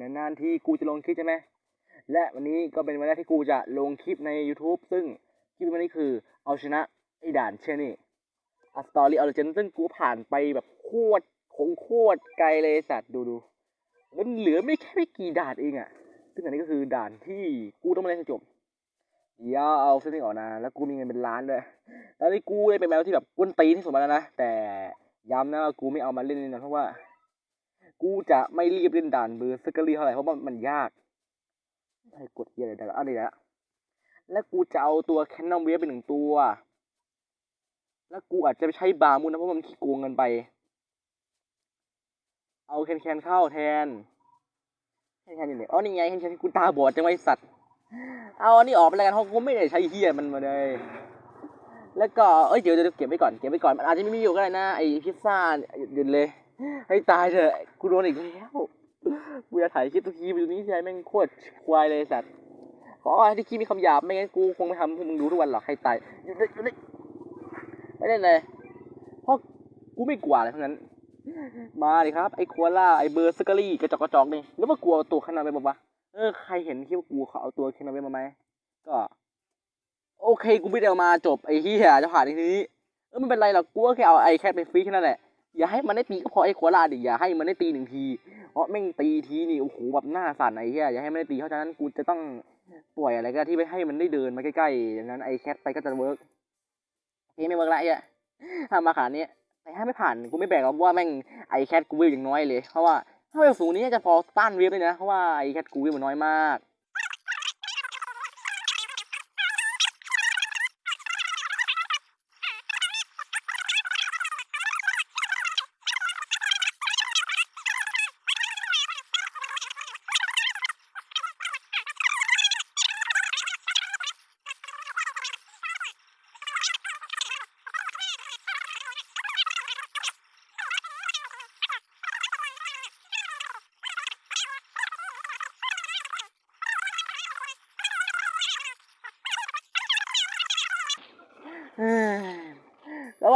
นานๆที่กูจะลงคลิปใช่ไหม และวันนี้ก็เป็นวันแรกที่กูจะลงคลิปใน YouTube ซึ่งคลิปวันนี้คือเอาชนะไอ้ด่านเช่นนี่อัสตอรี่ออริจินซึ่งกูผ่านไปแบบโคตรคงโคตรไกลเลยสัตว์ดูดูมันเหลือไม่แค่ไม่กี่ด่านเองอะซึ่งอันนี้ก็คือด่านที่กูต้องมาเล่นให้จบเดี๋ยวเอาเส้นนี้ออกนะ แล้วกูมีเงินเป็นล้านด้วยแล้วนี่กูได้เป็นแมวที่แบบกวนตีที่สุดมาแล้วนะ แต่ย้ำนะว่ากูไม่เอามาเล่นนี่นะเพราะว่า กูจะไม่รีบเล่นด่านเบอร์สกอรี่เท่าไหร่เพราะว่ามันยากให้กดเยอะเลยได้แล้วอันนี้ละแล้วกูจะเอาตัวแคนนอนเวฟเป็นหนึ่งตัว แล้วกูอาจจะไปใช้บาร์มูนนะเพราะมันขี้โกงเงินไป เอาแคนแคนเข้าแทนแคนแคนอยู่ไหนอ๋อนี่ไงแคนแคนกูตาบอดจังไว้สัตว์ เอาอันนี้ออกไปแล้วกันเพราะกูไม่ได้ใช้เฮียมันมาเลยแล้วก็ เอ้ย เดี๋ยวเดี๋ยวเก็บไว้ก่อน เก็บไว้ก่อน มันอาจจะไม่มีอยู่ก็ได้นะ ไอพิซซ่าหยุดเลย ให้ตายเถอะกูโดนอีกแล้วกูจะถ่ายคลิปทุกทีไปดูนี้ทีไรแม่งโคตรควายเลยสัตว์ขอให้ที่คลิปมีคำหยาบไม่งั้นกูคงไม่ทำให้มึงดูทุกวันหรอกให้ตายหยุดเลยหยุดเลยไม่ได้เลยเพราะกูไม่กลัวอะไรทั้งนั้น มาดิครับ ไอ้ควล่าไอ้เบอร์สกอรี่กระจอกกระจอกนี่หรือว่ากลัวตัวขนาดไปบอกว่าเออใครเห็นคลิปกูเขาเอาตัวขนาดไปมาไหมก็ โอเคกูไม่ได้เอามาจบไอ้เหี้ยจะผ่านทีนี้เออไม่เป็นไรหรอกกูก็แค่เอาไอ้แคทไปฟรีแค่นั้นแหละ อย่าให้มันได้ตีก็พอไอ้โคลาดิอย่าให้มันได้ตีหนึ่งที เพราะแม่งตีทีนี่โอ้โหแบบหน้าสั่นไอ้เหี้ยอย่าให้มันได้ตีเพราะฉะนั้นกูจะต้องปล่อยอะไรก็ที่ไปให้มันได้เดินมาใกล้ๆอย่างนั้นไอ้แคทไปก็จะเวิร์กโอเคไม่เวิร์กละไอ้เหี้ยถ้ามาขนาดนี้แต่ถ้าไม่ผ่านกูไม่แบกหรอกว่าแม่งไอ้แคทกูวิวอย่างน้อยเลยเพราะว่าถ้าเวลสูงนี้จะพอต้านเวฟเลยนะเพราะว่าไอ้แคทกูวิวมันน้อยมาก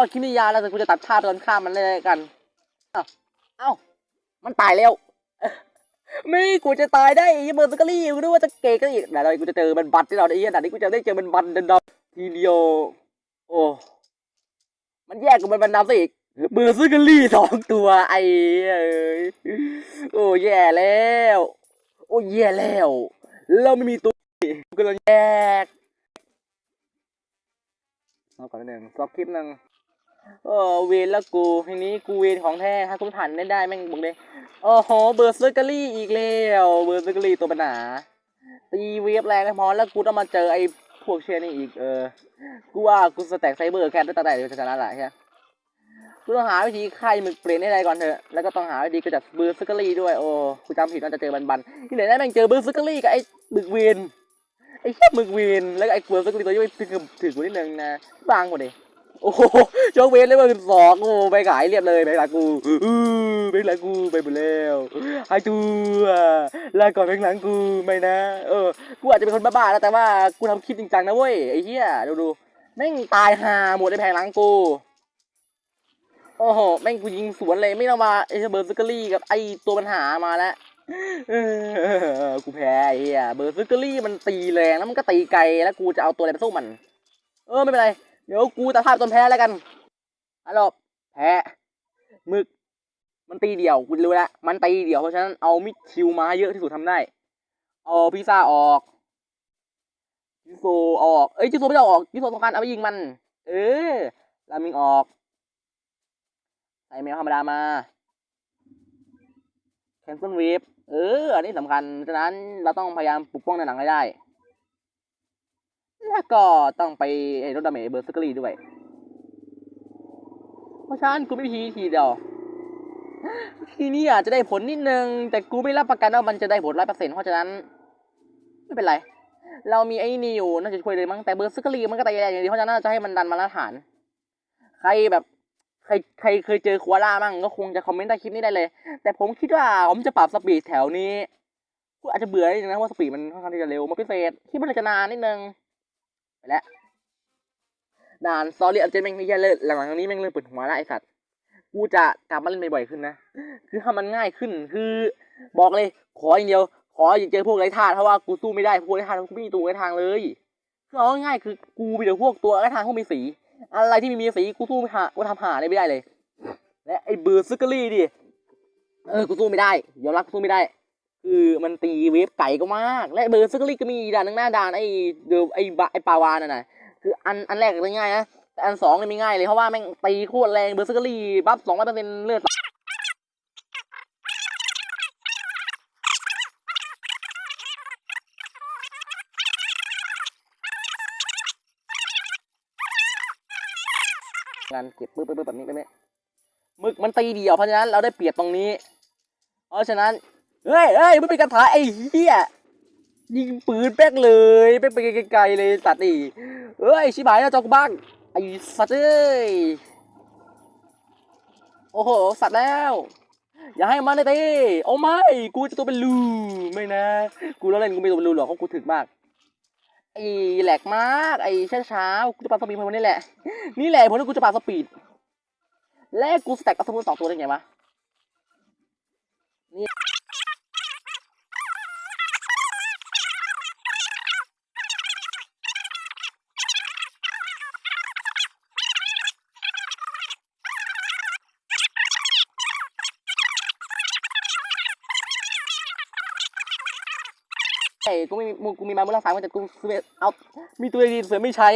ว่าคิดนิยาแล้วแต่กูจะตัดภาพตอนข้ามมันเลยกัน เอ้าเอ้ามันตายแล้วไม่กูจะตายได้ไอ้เบอร์สกอรี่กูนึกว่าจะเกย์ก็อีกแต่เรากูจะเจอมันบัตรที่เราไอ้เหี้ยแต่นี้กูจะได้เจอมันบันดันดำทีเดียวโอ้มันแยกกับมันบันดำซะอีกเบอร์สกอรี่สองตัวไอ้เอ้ยโอ้แย่แล้ว โอ้แย่แล้ว เราไม่มีตัวกูกำลังแยกเอาก่อนหนึ่งสอบคลิปหนึ่ง เออเวนแล้วกูทีนี้กูเวนของแท้ถ้าคุณผ่านได้ได้แม่งบอกเลยโอ้โหเบอร์เซอร์เกอรี่อีกแล้วเบอร์เซอร์เกอรี่ตัวปัญหาตีเวฟแรงไม่พอแล้วกูต้องมาเจอไอ้พวกเชียนี่อีกเออกูว่ากูสแต็กไซเบอร์แค่ตั้งแต่เดี๋ยวจะชนะแหละใช่ไหมกูต้องหาวิธีค่ายมึกเปลี่ยนให้ได้ก่อนเถอะแล้วก็ต้องหาวิธีกระจัดเบอร์เซอร์เกอรี่ด้วยโอ้กูจำผิดน่าจะเจอบันบันที่ไหนได้แม่งเจอเบอร์เซอร์เกอรี่กับไอ้บึกเวนไอ้แค่มึกเวนแล้วก็ไอ้เฟิร์สก็ตัวย่อยถึงถึงกูนิดนึงนะบางกว่าดิ โอ้โหโจกเวนเลยว่าสองโอ้ไปขายเรียบเลยไปหลังกูอือไปหลังกูไปหมดแล้วหายตัวลาก่อนไปหลังกูไม่นะ เออกูอาจจะเป็นคนบ้าๆนะแต่ว่ากูทำคลิปจริงจังนะเว้ยไอ้เหี้ยดูดูแม่งตายหาหมดในแผงหลังกูโอ้โหแม่งกูยิงสวนเลยไม่ต้องมาไอ้เบอร์ซิกเกอรี่กับไอ้ตัวปัญหามาแล้วกูแพ้ไอ้เหี้ยเบอร์ซิกเกอรี่มันตีแรงแล้วมันก็ตีไกลแล้วกูจะเอาตัวอะไรไปสู้มัน เออไม่เป็นไร เดี๋ยวกูตัดภาพตนแพ้แล้วกันฮัลโหลแพ้มึก มันตีเดี่ยวกูรู้แล้วมันตีเดี่ยวเพราะฉะนั้นเอามิดชิวมาเยอะที่สุดทำได้ เอาพิซซ่าออกจิโซออก เอ้ยจิโซไม่ได้ออกจิโซต้องการเอาไปยิงมัน เออรามิงออกใส่แมวธรรมดามาแคนเซิลเวฟเออ อันนี้สำคัญ ฉะนั้นเราต้องพยายามปกป้องในหนังให้ได้ แล้วก็ต้องไปไอ้รถดาเมจเบอร์สกอรี่ด้วย เพราะฉะนั้นกูไม่มีทีทีเดียวทีนี้อาจจะได้ผลนิดนึง แต่กูไม่รับประกันว่ามันจะได้ผลร้อยเปอร์เซ็นต์เพราะฉะนั้น ไม่เป็นไร เรามีไอ้นี่อยู่น่าจะช่วยเลยมั้งแต่เบอร์สกอรี่มันก็ตีแรงอย่างเดียวเพราะฉะนั้นจะให้มันดันมาตรฐาน ใครแบบใครใครเคยเจอคัวล่ามั่งก็คงจะคอมเมนต์ใต้คลิปนี้ได้เลย แต่ผมคิดว่าผมจะปรับสปีดแถวนี้กูอาจจะเบื่อนิดนึงนะเพราะว่าสปีดมันค่อนข้างที่จะเร็วมาพิเศษที่มันจะนานนิดนึง ไปแล้วด่านซอรี่อันเจนแม่งไม่ใช่เลยหลังๆนี้แม่งเริ่มปวดหัวละไอสัตว์กูจะกลับมาเล่นบ่อยๆขึ้นนะ คือถ้ามันง่ายขึ้น คือบอกเลย ขออย่างเดียว ขออย่าเจอพวกไร้ธาตุเพราะว่ากูสู้ไม่ได้ พวกไร้ธาตุกูไม่มีตัวไร้ทางเลย คือเอาง่ายคือกูมีแต่พวกตัวไร้ทางพวกมีสี อะไรที่ไมมีสีกูสู้ไม่หากูทำหาได้ไม่ได้เลย และไอ้เบอร์ซึกเกอรี่ดิ เออ กูสู้ไม่ได้ ยอมรับกูสู้ไม่ได้ คือมันตีเวฟไก่ก็มาก และเบอร์ซึกเกอรี่ก็มีด่านหนึ่งหน้าด่านไอ้เดอไอ้บะไอ้ปาวานน่ะนะคืออันอันแรกก็ง่ายนะแต่อันสองเนี่ยไม่ง่ายเลยเพราะว่าแม่งตีโคตรแรงเบอร์ซึกเกอรี่บัฟสองร้อยเปอร์เซ็นต์เลือดงานเก็บปึ๊บปึ๊บแบบนี้แบบนี้มึกมันตีเดียวเพราะฉะนั้นเราได้เปรียบตรงนี้ เพราะฉะนั้น เฮ้ยเฮ้ยไม่เป็นกระถาไอ้เหี้ยยิงปืนแป๊กเลยแป๊กไปไกลๆเลยสัตว์นี่เอ้ยชิบหายแล้วจอกบ้างไอ้สัตว์เอ้ยโอ้โหสัตว์แล้ว อย่าให้มันเลยตีโอ้ไม่กูจะตัวเป็นรูไม่นะ กูเล่นกูไม่ตัวเป็นรูหรอกเพราะกูถึกมากไอ้แหลกมากไอ้ช้าๆกูจะปาสปีดพวกนี้แหละ นี่แหละผลที่กูจะปาสปีดและกูสแต็กกับสมุนสองตัวได้ไงวะเอ้ย กูไม่มีกูมีมาเมื่อรักษาแต่กูซื้อเอา มีตัวดีเสือไม่ใช้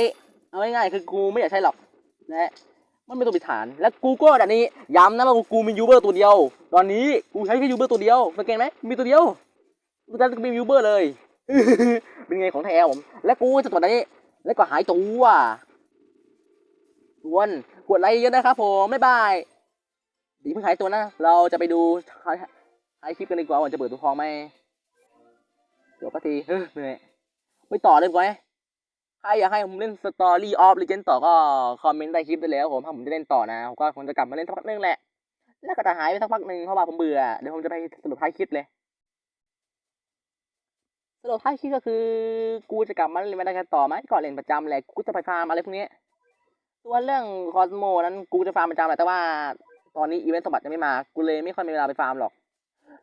เอาง่ายๆคือกูไม่อยากใช้หรอกและมันเป็นตัวปิดฐาน และกูก็แบบนี้ย้ำนะว่ากูมียูเบอร์ตัวเดียว ตอนนี้กูใช้แค่ยูเบอร์ตัวเดียวสังเกตไหมมีตัวเดียวกูจะมียูเบอร์เลย เป็นไงของแท้ผม และกูจะตัวนี้ แล้วก็หายตัวส่วนกดไลค์เยอะนะครับผมบ๊ายบายดีเพิ่งหายตัวนะ เราจะไปดูท้ายคลิปกันดีกว่าว่าจะเปิดตัวทองไหม เดี๋ยวก็ทีเฮ้ยเหนื่อยไม่ต่อเลยดีกว่าไหมใครอยากให้ผมเล่นสตอรี่ออฟเลเจนต่อก็คอมเมนต์ใต้คลิปได้เลยครับผมถ้าผมจะเล่นต่อนะผมก็คงจะกลับมาเล่นสักพักนึงแหละ แล้วก็จะหายไปสักพักหนึ่งเพราะว่าผมเบื่อเดี๋ยวผมจะไปสรุปท้ายคลิปเลยสรุปท้ายคลิปก็คือ กูจะกลับมาเล่นไม่ได้แค่ต่อไหมก่อนเล่นประจำแหละกูจะไปฟาร์มอะไรพวกนี้ส่วเรื่องคอสโมนั้นกูจะฟาร์มประจำแหละแต่ว่า ตอนนี้อีเวนต์สมบัติยังไม่มา กูเลยไม่ค่อยมีเวลาไปฟาร์มหรอก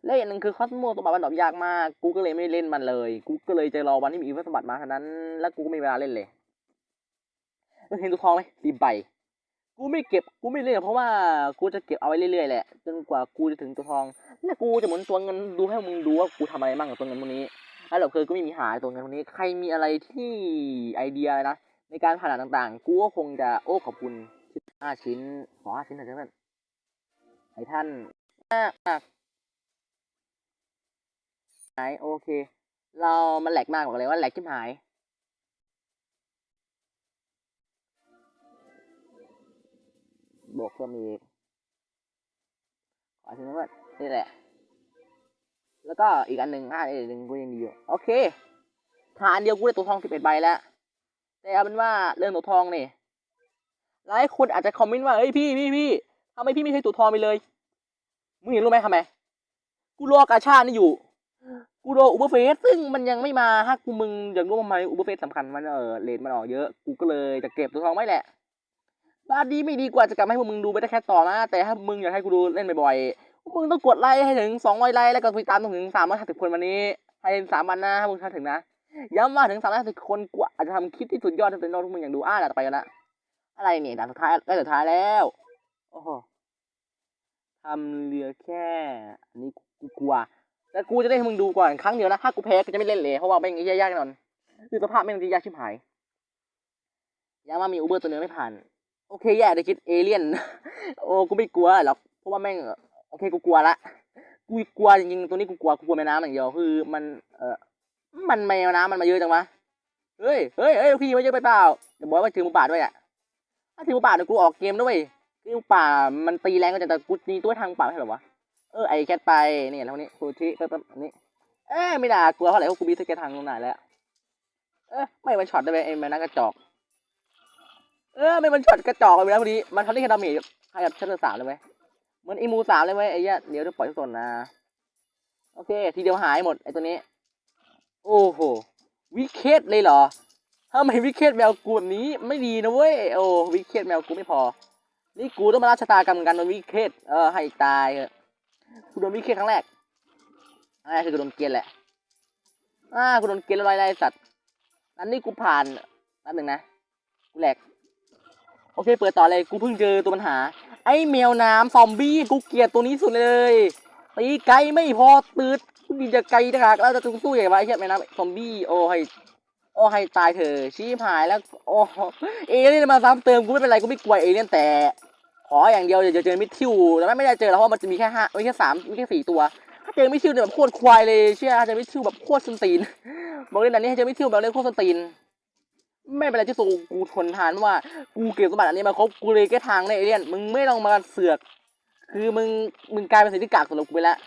และอย่างหนึ่งคือคอสโมตัวบัตรมันดอปยากมาก กูก็เลยไม่เล่นมันเลย กูก็เลยจะรอวันที่มีอีเวนต์สมบัติมาเท่านั้น แล้วกูก็ไม่มีเวลาเล่นเลยเห็นตัวทองไหมรีใบ กูไม่เก็บ กูไม่เล่นเพราะว่ากูจะเก็บเอาไว้เรื่อยๆแหละ จนกว่ากูจะถึงตัวทอง และกูจะหมุนตัวเงินดูให้มึงดูว่ากูทำอะไรบ้างกับตัวเงินพวกนี้แล้วเราคือกูไม่มีหาตัวเงินพวกนี้ ใครมีอะไรที่ไอเดียนะในการผ่านต่างๆ กูก็คงจะโอ้ขอบคุณห้าชิ้นขอห้าชิ้นหน่อยเพื่อนไอ้ท่านมาก หายโอเค เรามันแหลกมากบอกเลยว่าแหลกชิบหาย บวกเพิ่มอีกขอชิมก่อนนี่แหละ แล้วก็อีกอันหนึ่งห้าอีกหนึ่งกูยังดีอยู่ โอเคฐานเดียวกูได้ตัวทองสิบเอ็ดใบแล้ว แต่เอาเป็นว่าเรื่องตัวทองนี่หลายคนอาจจะคอมเมนต์ว่าเฮ้ยพี่พี่พี่ทำไมพี่ไม่ใช่ตัวทองไปเลย มึงเห็นรู้ไหมทำไม กูรอกาชาตินี่อยู่ กูโดนอุเบอร์เฟสซึ่งมันยังไม่มาถ้ากูมึงอยากรู้ทำไมอุเบอร์เฟสสำคัญมันเออเลทมันออกเยอะ กูก็เลยจะเก็บตัวทองไว้แหละบ้านดีไม่ดีกว่าจะกลับมาให้พวกมึงดูไปได้แค่ต่อนะ แต่ถ้ามึงอยากให้กูดูเล่นบ่อยๆพวกมึงต้องกดไลค์ให้ถึงสองร้อยไลค์แล้วก็ติดตามถึงสามร้อยห้าสิบคนวันนี้ให้สามวันนะถ้ามึงทำถึงนะย้ำว่าถึงสามร้อยห้าสิบคนกูอาจจะทำคลิปที่สุดยอดที่สุดในโลกที่มึงอยากดูอะเดี๋ยวต่อไปกันละอะไรเนี่ยด่านสุดท้ายได้สุดท้ายแล้วโอ้โหทำเรือแค่อันนี้กูกลัว แต่กูจะได้ให้มึงดูก่อนครั้งเดียวนะถ้ากูแพ้ก็จะไม่เล่นเลยเพราะว่าแม่งยากๆแน่นอนคือสภาพแม่งจะยากชิบหายยังมามีอูเบอร์ตัวเนื้อไม่ผ่าน โอเคแย่ได้คิดเอเลี่ยน โอ้กูไม่กลัวหรอกเพราะว่าแม่งโอเคกูกลัวละกูกลัวจริงๆตัวนี้กูกลัวกูกลัวแม่น้ำอย่างเดียวคือมันเออมันแมวน้ำมันมาเยอะจังวะเฮ้ยเฮ้ยเฮ้ยพี่มาเยอะไปเปล่าเดี๋ยวบอกว่าถือหมูป่าด้วยอะถ้าถือหมูป่าเดี๋ยวกูออกเกมด้วยคือป่ามันตีแรงก็จริงแต่กูตีตัวทางป่าไม่ใช่หรอวะ เออไอแคทไปนี่แล้วนี้ฟูชิปั๊บปั๊บอันนี้เอ้ยไม่น่ากลัวเท่าไหร่เพราะกูบีสเกตทางลงไหนแล้วเออไม่มันช็อตได้ไหมไอ้แมนนักกระจอก เออไม่มันช็อตกระจอกไปแล้วพอดีมันทำได้แค่ดาเมจใครกับชั้นสามเลยไหมเหมือนอีมูสามเลยไหมไอ้เหี้ยเดี๋ยวจะปล่อยส่วนนะโอเค ทีเดียวหายหมดไอ้ตัวนี้ โอ้โหวิเคตเลยเหรอทำไมวิเคตแมวกูแบบนี้ไม่ดีนะเว้ยโอ้วิเคตแมวกูไม่พอ นี่กูต้องมารับชะตากรรมกันโดนวิเคตเออให้ตายเถอะ กูโดนวิเคครั้งแรกครั้งแรกคือกูโดนเกลียนแหละ อ่ากูโดนเกลียนลอยๆสัตว์อันนี้กูผ่านแป๊บหนึ่งนะ กูแหลก โอเค เปิดต่อเลย กูเพิ่งเจอตัวปัญหา ไอ้แมวน้ำซอมบี้ กูเกลียดตัวนี้สุดเลยตีไกลไม่พอตืดดีจะไกลนะครับแล้วจะสู้ยังไงวะไอ้เหี้ยแมวน้ำซอมบี้ โอ้ให้โอ้ให้ตายเถอะชี้หายแล้ว โอ้เอเลี่ยนมาซ้ำเติม กูไม่เป็นไร กูไม่กลัวเอเลี่ยนแต่ ขออย่างเดียวอย่าเจอมิดทิวแต่ไม่ไม่ได้เจอแล้วเพราะมันจะมีแค่ห้ามีแค่สามมีแค่สี่ตัว ถ้าเจอมิดทิวเนี่ยแบบโคตรควายเลยเชื่อถ้าเจอมิดทิวแบบโคตรส้นตีนบอกเลยอันนี้ให้เจอมิดทิวแบบเลยโคตรส้นตีน ไม่เป็นไรที่สูกูทนทานว่ากูเก็บสมบัติอันนี้มาครบกูเลยแก้ทางในเอเลี่ยนมึงไม่ต้องมาเสือก คือมึงมึงกลายเป็นสีที่กากสำหรับกูไปแล้ว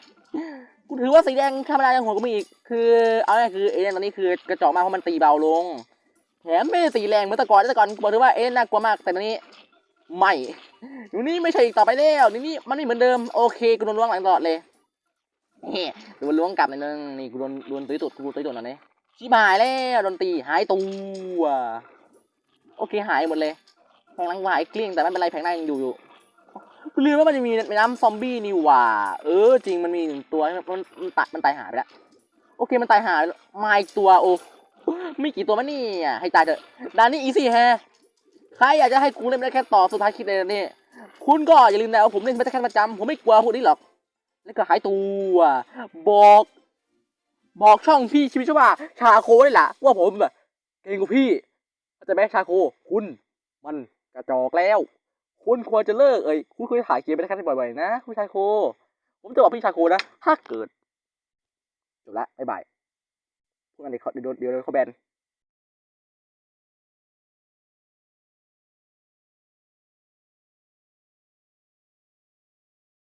กูถือว่าสีแดงธรรมดายังหัวกูมีอีกคือเอาง่ายคือเอเลี่ยนตอนนี้คือกระจอกมากเพราะมันตีเบาลงแถมไม่ได้ตีแรงเหมือนแต่ก่อนแต่ก่อนบอกเลยว่าเอเลี่ยนน่ากลัวมากแต่ตอนนี้ ไม่อยู่นี่ไม่ใช่อีกต่อไปแล้วนี่นี่มันไม่เหมือนเดิมโอเคกูโดนล้วงหลังตลอดเลยเฮ้โดนล้วงกลับในอยนึงนี่กูโดนโดนตีตุดกูตีตุดหน่อยนี่ชิบหายแล้วโดนตีหายตัวโอเคหายหมดเลยแผงลังหายเกลี้ยงแต่ไม่เป็นไรแผงหน้ายังอยู่อยู่กูลืมว่ามันจะมีม่น้ำซอมบี้นี่หว่า เออ จริงมันมีหนึ่งตัวมันมันตายมันตายหายไปแล้วโอเคมันตายหายมาอีกตัวโอ้ไม่กี่ตัวมันนี่อะให้ตายเถอะด่านนี้อีซี่แฮ ใครอยากจะให้กูเล่นได้แค่ต่อสุดท้ายคลิปเลยนะนี่คุณก็อย่าลืมนะว่าผมเล่นไม่ได้แค่ประจำผมไม่กลัวพวกนี้หรอก แล้วก็หายตัวบอก บอกช่องพี่ชีวิตว่า ชาโคได้ล่ะว่าผมอะเก่งกว่าพี่เข้าใจไหมชาโค คุณมันกระจอกแล้ว คุณควรจะเลิกเอ้ยคุณควรจะถ่ายเกมไปได้แค่บ่อยๆนะคุณชาโค ผมจะบอกพี่ชาโคนะถ้าเกิดจบละบ๊ายบายพวกนั้นเดี๋ยวเดี๋ยวเดี๋ยวเขาแบน